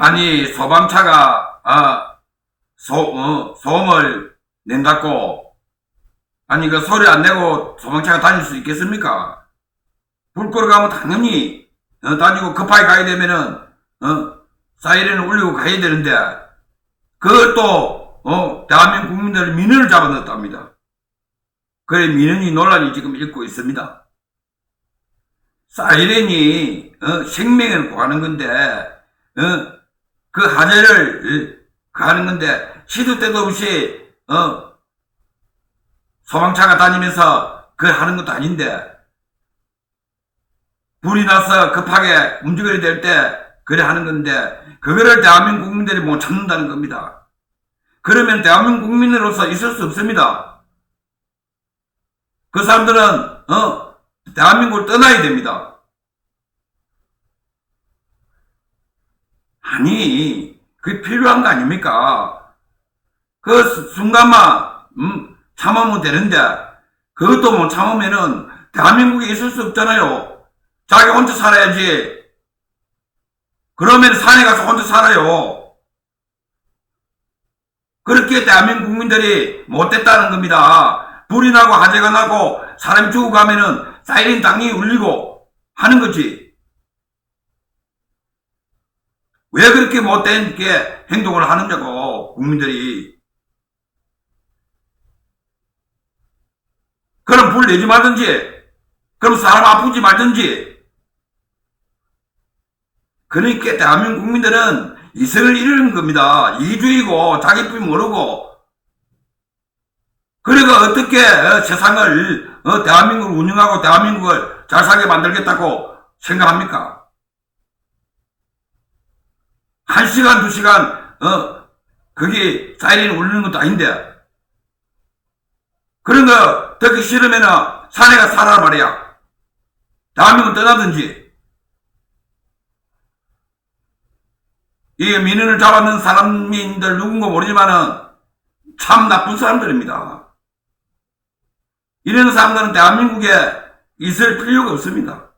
아니 소방차가 아, 소, 어, 소음을 낸다고 아니 그 소리 안 내고 소방차가 다닐 수 있겠습니까? 불 끄러 가면 당연히 어, 다니고 급하게 가야 되면은 어, 사이렌을 울리고 가야 되는데 그걸 또 어, 대한민국 국민들의 민원을 잡아넣었답니다. 그래 민원이 논란이 지금 일고 있습니다. 사이렌이 어, 생명을 구하는 건데 어, 그 하늘을 가는 건데 시도 때도 없이 어, 소방차가 다니면서 그걸 하는 것도 아닌데 불이 나서 급하게 움직여야 될 때 그래 하는 건데 그거를 대한민국 국민들이 못 참는다는 겁니다. 그러면 대한민국 국민으로서 있을 수 없습니다. 그 사람들은 어 대한민국을 떠나야 됩니다. 아니 그게 필요한 거 아닙니까? 그 수- 순간만 음, 참으면 되는데 그것도 못 참으면은 대한민국에 있을 수 없잖아요. 자기 혼자 살아야지. 그러면 산에 가서 혼자 살아요. 그렇게 대한민국 국민들이 못됐다는 겁니다. 불이 나고 화재가 나고 사람이 죽어가면은 사이렌 당연히 울리고 하는 거지. 왜 그렇게 못된 게 행동을 하느냐고 국민들이. 그럼 불 내지 말든지, 그럼 사람 아프지 말든지. 그러니까 대한민국 국민들은 이성을 잃는 겁니다. 이주의고 자기 뿐 모르고. 그러니까 어떻게 어, 세상을 어, 대한민국을 운영하고 대한민국을 잘 살게 만들겠다고 생각합니까? 한 시간, 두 시간, 어, 거기 사이렌 울리는 것도 아닌데. 그런 거 듣기 싫으면은 산에 가 살아라 말이야. 대한민국 떠나든지. 이 민원을 잡았는 사람인들 누군가 모르지만은 참 나쁜 사람들입니다. 이런 사람들은 대한민국에 있을 필요가 없습니다.